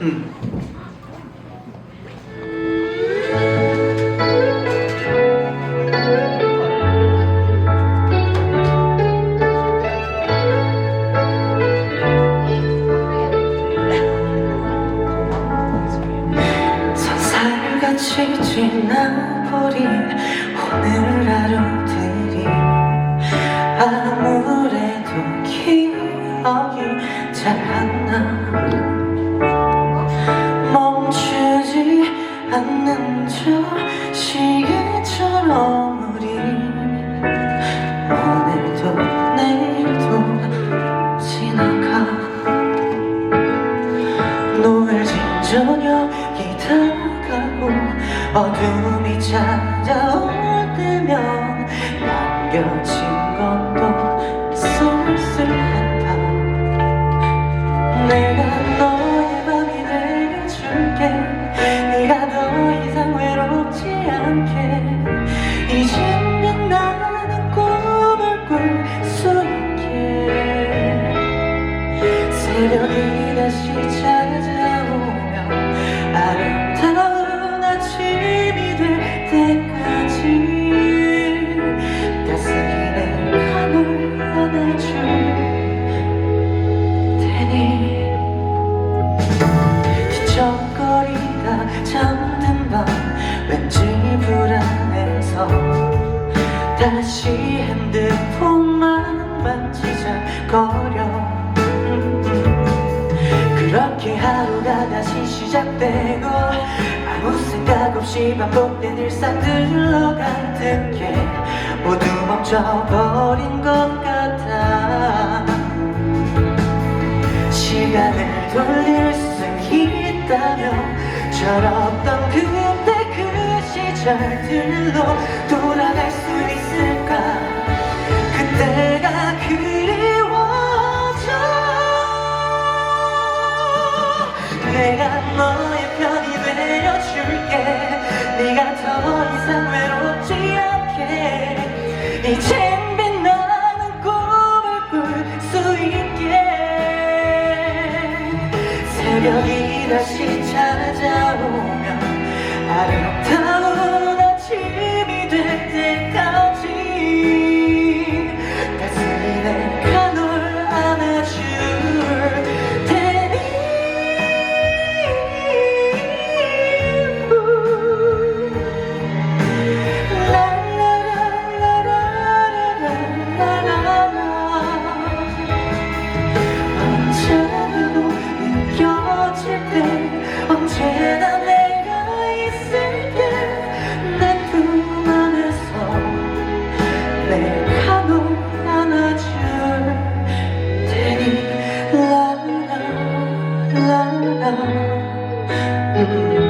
음. 선살같이 지나버린 오늘 하루들이 아무래도 기억이 잘 안 나 저 시계처럼 우리 오늘도 내일도 지나가. 노을 진 저녁이 다가고 어둠이 찾아올 때면 남겨진 것 새벽이 다시 찾아오면 아름다운 아침이 될 때까지 따스히 내가 널 안아줄 테니. 뒤척거리다 잠든 밤 왠지 불안해서 다시 시작되고 아무 생각 없이 반복된 일상들로 가득해. 모두 멈춰버린 것 같아. 시간을 돌릴 수 있다면 철없던 그때 그 시절들로 돌아갈 내가 너의 편이 되어줄게. 네가 더 이상 외롭지 않게. 이젠 빛나는 꿈을 꿀 수 있게. 새벽이 다시 찾아오면 아름다운 Hum.